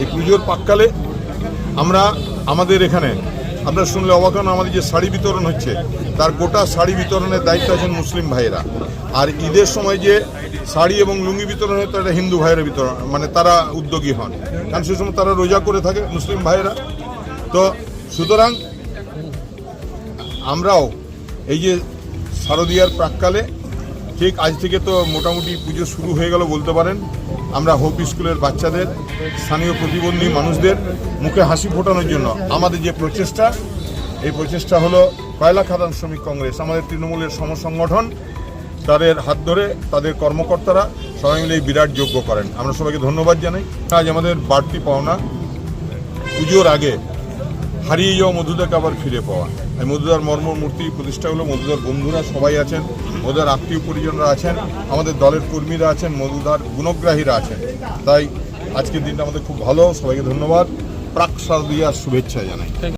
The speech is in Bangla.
এই পুজোর পাককালে আমরা আমাদের এখানে আপনারা শুনলে অবাক হন আমাদের যে শাড়ি বিতরণ হচ্ছে, তার গোটা শাড়ি বিতরণের দায়িত্ব আছেন মুসলিম ভাইয়েরা। আর ঈদের সময় যে শাড়ি এবং লুঙ্গি বিতরণ হয়, তারা হিন্দু ভাইয়েরা বিতরণ মানে তারা উদ্যোগী হন। কারণ সে সময় তারা রোজা করে থাকে মুসলিম ভাইয়েরা। তো সুতরাং আমরাও এই যে শারদীয়ার প্রাককালে ঠিক আজ থেকে তো মোটামুটি পুজো শুরু হয়ে গেল বলতে পারেন। আমরা হোপ স্কুলের বাচ্চাদের, স্থানীয় প্রতিবন্ধী মানুষদের মুখে হাসি ফোটানোর জন্য আমাদের যে প্রচেষ্টা, এই প্রচেষ্টা হলো কয়লা খাদান শ্রমিক কংগ্রেস, আমাদের তৃণমূলের সমসংগঠন, তাদের হাত ধরে তাদের কর্মকর্তারা সবাই মিলে বিরাট যোগ্য করেন। আমরা সবাইকে ধন্যবাদ জানাই। আজ আমাদের বাড়তি পাওনা। পুজোর আগে হারিয়ে যাওয়া মধুদাকে আবার ফিরে পাওয়া। এই মধুদার মর্ম মূর্তি প্রতিষ্ঠা হলো, মধুদার বন্ধুরা সবাই আছেন, মধুদার আত্মীয় পরিজনরা আছেন, আমাদের দলের কর্মীরা আছেন, মধুদার গুণগ্রাহীরা আছেন। তাই আজকের দিনটা আমাদের খুব ভালো, সবাইকে ধন্যবাদ। প্রাক শারদীয়ার শুভেচ্ছা জানাই।